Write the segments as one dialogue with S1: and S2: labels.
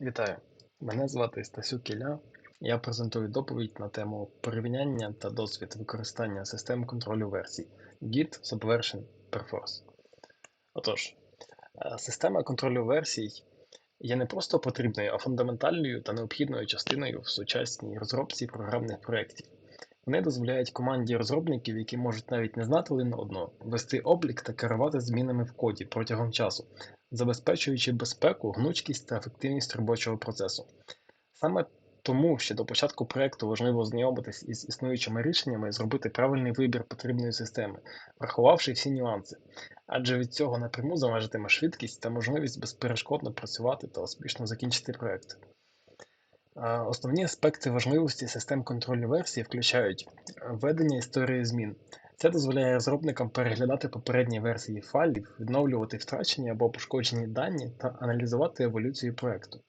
S1: Вітаю! Мене звати Стасюк Ілля. Я презентую доповідь на тему порівняння та досвід використання систем контролю версій Git Subversion Perforce. Отож, е, система контролю версій є не просто потрібною, а фундаментальною та необхідною частиною в сучасній розробці програмних проєктів. Вони дозволяють команді розробників, які можуть навіть не знати один одного, вести облік та керувати змінами в коді протягом часу, забезпечуючи безпеку, гнучкість та ефективність робочого процесу. Саме тому ще до початку проєкту важливо ознайомитись із існуючими рішеннями і зробити правильний вибір потрібної системи, врахувавши всі нюанси, адже від цього напряму залежатиме швидкість та можливість безперешкодно працювати та успішно закінчити проєкт. Основні аспекти важливості систем контролю версії включають введення історії змін. Це дозволяє розробникам переглядати попередні версії файлів, відновлювати втрачені або пошкоджені дані та аналізувати еволюцію проєкту.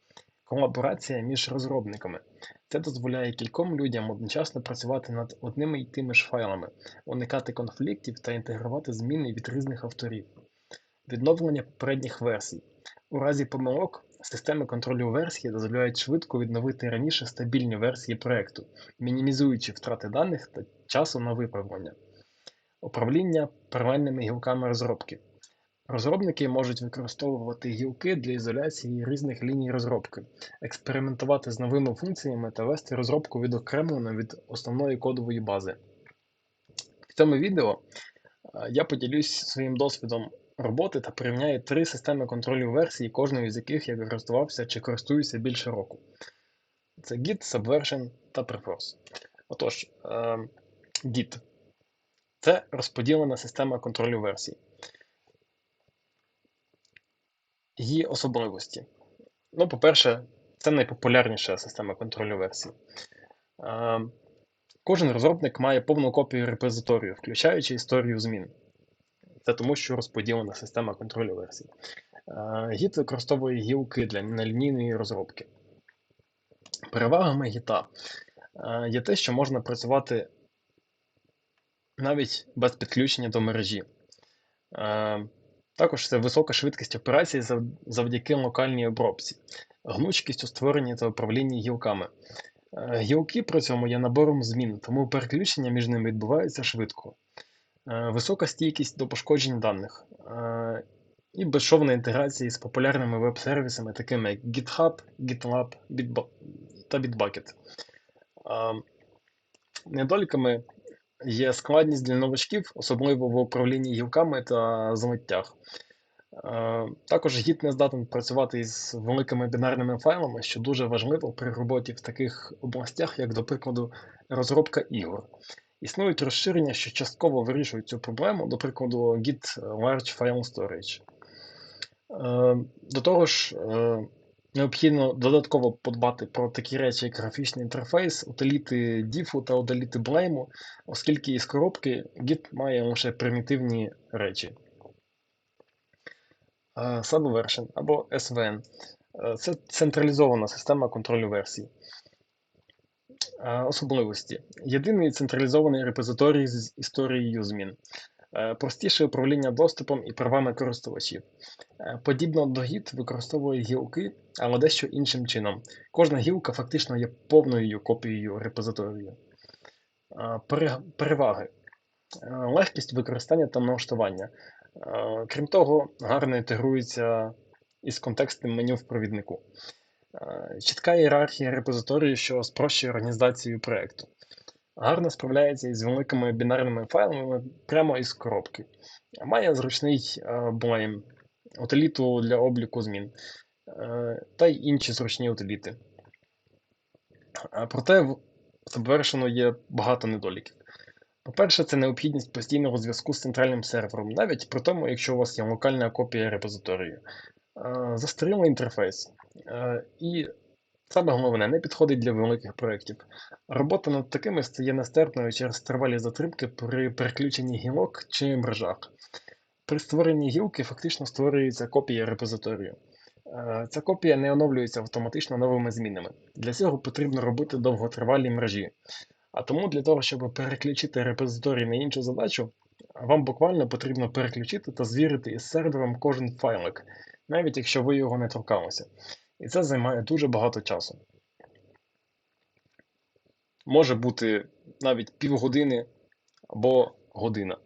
S1: Колаборація між розробниками. Це дозволяє кільком людям одночасно працювати над одними й тими ж файлами, уникати конфліктів та інтегрувати зміни від різних авторів. Відновлення попередніх версій. У разі помилок системи контролю версії дозволяють швидко відновити раніше стабільні версії проєкту, мінімізуючи втрати даних та часу на виправлення. Управління первинними гілками розробки. Розробники можуть використовувати гілки для ізоляції різних ліній розробки, експериментувати з новими функціями та вести розробку відокремлено від основної кодової бази. В цьому відео я поділюсь своїм досвідом роботи та порівняю три системи контролю версій, кожної з яких я користувався чи користуюся більше року. Це Git, Subversion та Preforce. Отож, Git це розподілена система контролю версій. Її особливості. Ну, по-перше, це найпопулярніша система контролю версій. Кожен розробник має повну копію репозиторію, включаючи історію змін. Це тому, що розподілена система контролю версій. Git використовує гілки для нелінійної розробки. Перевагами Git є те, що можна працювати навіть без підключення до мережі. Також це висока швидкість операцій завдяки локальній обробці, гнучкість у створенні та управлінні гілками. Гілки при цьому є набором змін, тому переключення між ними відбувається швидко. Висока стійкість до пошкоджень даних і безшовна інтеграція з популярними веб-сервісами, такими як GitHub, GitLab та Bitbucket. Недоліками Є складність для новачків, особливо в управлінні гілками та злиттях. Е, також гід не здатен працювати із великими бінарними файлами, що дуже важливо при роботі в таких областях, як, до прикладу, розробка ігор. Існують розширення, що частково вирішують цю проблему, до прикладу, Git Large File Storage. Е, до того ж, е, Необхідно додатково подбати про такі речі, як графічний інтерфейс, утиліти diffu та утиліти blame, оскільки із коробки Git має лише примітивні речі. Subversion або SVN це централізована система контролю версій. Особливості. Єдиний централізований репозиторій з історією змін. Е, простіше управління доступом і правами користувачів. Е, подібно до Git використовує гілки, але дещо іншим чином. Кожна гілка фактично є повною копією репозиторію. Е, переваги. Легкість використання та налаштування. Крім того, гарно інтегрується із контекстним меню в провіднику. Чітка ієрархія репозиторію, що спрощує організацію проєкту гарно справляється із великими бінарними файлами прямо із коробки. Має зручний блейм, утиліту для обліку змін та й інші зручні утиліти. Проте в Subversion є багато недоліків. По-перше, це необхідність постійного зв'язку з центральним сервером, навіть при тому, якщо у вас є локальна копія репозиторію. Застарілий інтерфейс. І Саме головне, не підходить для великих проєктів. Робота над такими стає нестерпною через тривалі затримки при переключенні гілок чи мережах. При створенні гілки фактично створюється копія репозиторію. Е, ця копія не оновлюється автоматично новими змінами. Для цього потрібно робити довготривалі мережі. А тому для того, щоб переключити репозиторій на іншу задачу, вам буквально потрібно переключити та звірити із сервером кожен файлик, навіть якщо ви його не торкалися. І це займає дуже багато часу. Може бути навіть півгодини або година.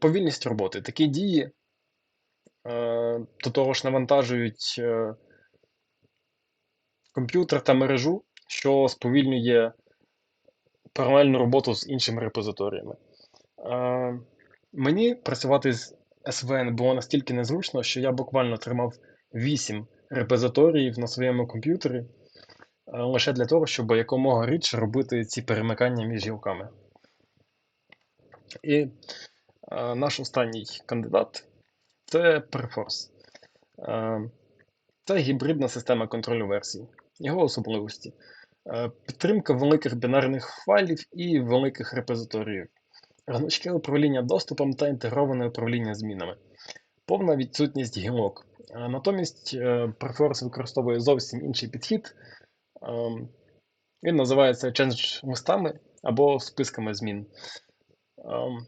S1: Повільність роботи. Такі дії до того ж навантажують е, комп'ютер та мережу, що сповільнює паралельну роботу з іншими репозиторіями. Мені працювати з SVN було настільки незручно, що я буквально тримав 8 репозиторіїв на своєму комп'ютері е, лише для того, щоб якомога рідше робити ці перемикання між гілками. І е, наш останній кандидат це Perforce. Е, це гібридна система контролю версій, його особливості. Підтримка великих бінарних файлів і великих репозиторіїв гнучке управління доступом та інтегроване управління змінами, повна відсутність гілок. Натомість е, Perforce використовує зовсім інший підхід. Ем, він називається change листами або списками змін. Ем,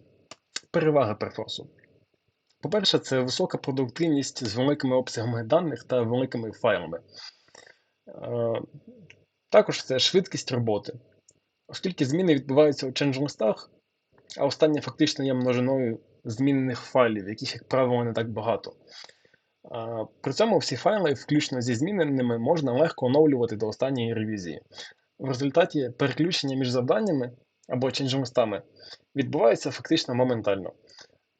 S1: переваги Perforce. По-перше, це висока продуктивність з великими обсягами даних та великими файлами. Е, також це швидкість роботи. Оскільки зміни відбуваються у change листах, а останнє фактично є множиною змінених файлів, яких, як правило, не так багато. При цьому всі файли, включно зі зміненими, можна легко оновлювати до останньої ревізії. В результаті переключення між завданнями або ченджмостами відбувається фактично моментально.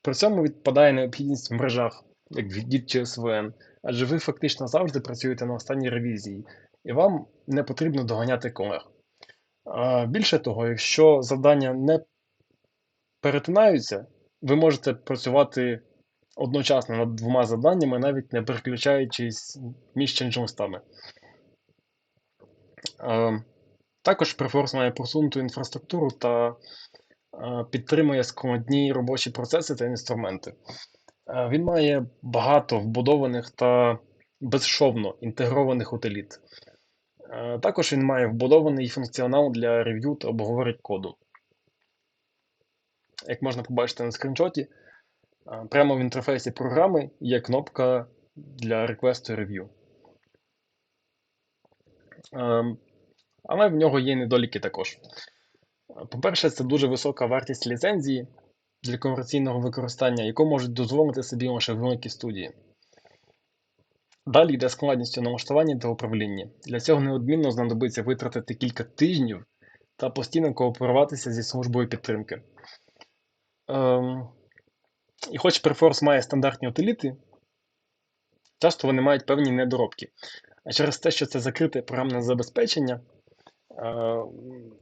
S1: При цьому відпадає необхідність в мережах, як в Git чи SVN, адже ви фактично завжди працюєте на останній ревізії, і вам не потрібно доганяти колег. Більше того, якщо завдання не перетинаються, ви можете працювати одночасно над двома завданнями, навіть не переключаючись між ченджмостами. Е, також Perforce має просунуту інфраструктуру та е, підтримує складні робочі процеси та інструменти. Е, він має багато вбудованих та безшовно інтегрованих утиліт. Також він має вбудований функціонал для рев'ю та обговорень коду. Як можна побачити на скріншоті, прямо в інтерфейсі програми є кнопка для Request Review. Ем, але в нього є недоліки також. По-перше, це дуже висока вартість ліцензії для комерційного використання, яку можуть дозволити собі лише великі студії. Далі йде складність у налаштуванні та управлінні. Для цього неодмінно знадобиться витратити кілька тижнів та постійно кооперуватися зі службою підтримки. Ем, І хоч Perforce має стандартні утиліти, часто вони мають певні недоробки. А через те, що це закрите програмне забезпечення, е,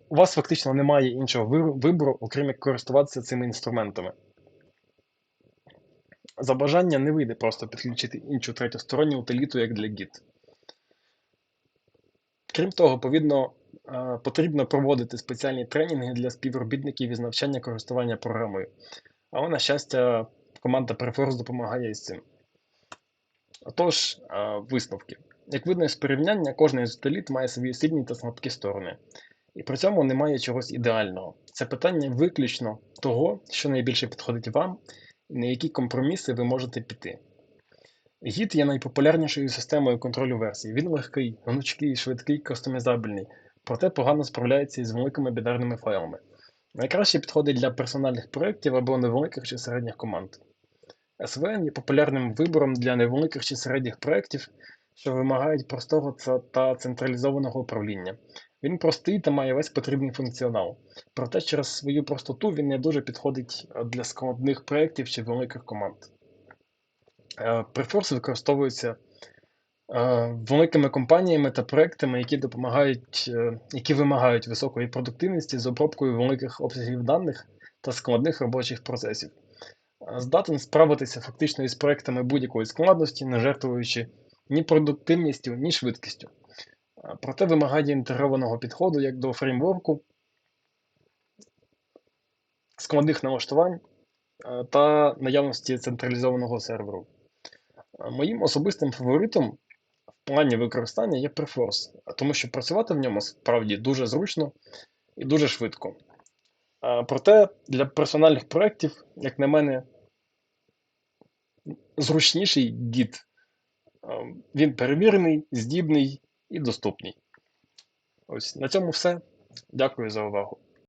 S1: у вас фактично немає іншого вибору, окрім як користуватися цими інструментами. За бажання не вийде просто підключити іншу третьосторонню утиліту, як для Git. Крім того, повідно, потрібно проводити спеціальні тренінги для співробітників із навчання користування програмою. Але, на щастя, команда Perforce допомагає із цим. Отож, е, висновки. Як видно з порівняння, кожний з має свої сильні та слабкі сторони. І при цьому немає чогось ідеального. Це питання виключно того, що найбільше підходить вам, і на які компроміси ви можете піти. Git є найпопулярнішою системою контролю версій. Він легкий, гнучкий, швидкий, кастомізабельний, проте погано справляється із великими бінарними файлами. Найкраще підходить для персональних проєктів або невеликих чи середніх команд. SVN є популярним вибором для невеликих чи середніх проєктів, що вимагають простого та централізованого управління. Він простий та має весь потрібний функціонал, проте через свою простоту він не дуже підходить для складних проєктів чи великих команд. Preforce використовується Е, великими компаніями та проектами, які допомагають, е, які вимагають високої продуктивності з обробкою великих обсягів даних та складних робочих процесів. Е, здатен справитися фактично із проектами будь-якої складності, не жертвуючи ні продуктивністю, ні швидкістю. Проте вимагає інтегрованого підходу як до фреймворку, складних налаштувань та наявності централізованого серверу. Моїм особистим фаворитом плані використання є Preforce, тому що працювати в ньому справді дуже зручно і дуже швидко. Проте для персональних проєктів, як на мене, зручніший Git. Він перевірений, здібний і доступний. Ось на цьому все. Дякую за увагу.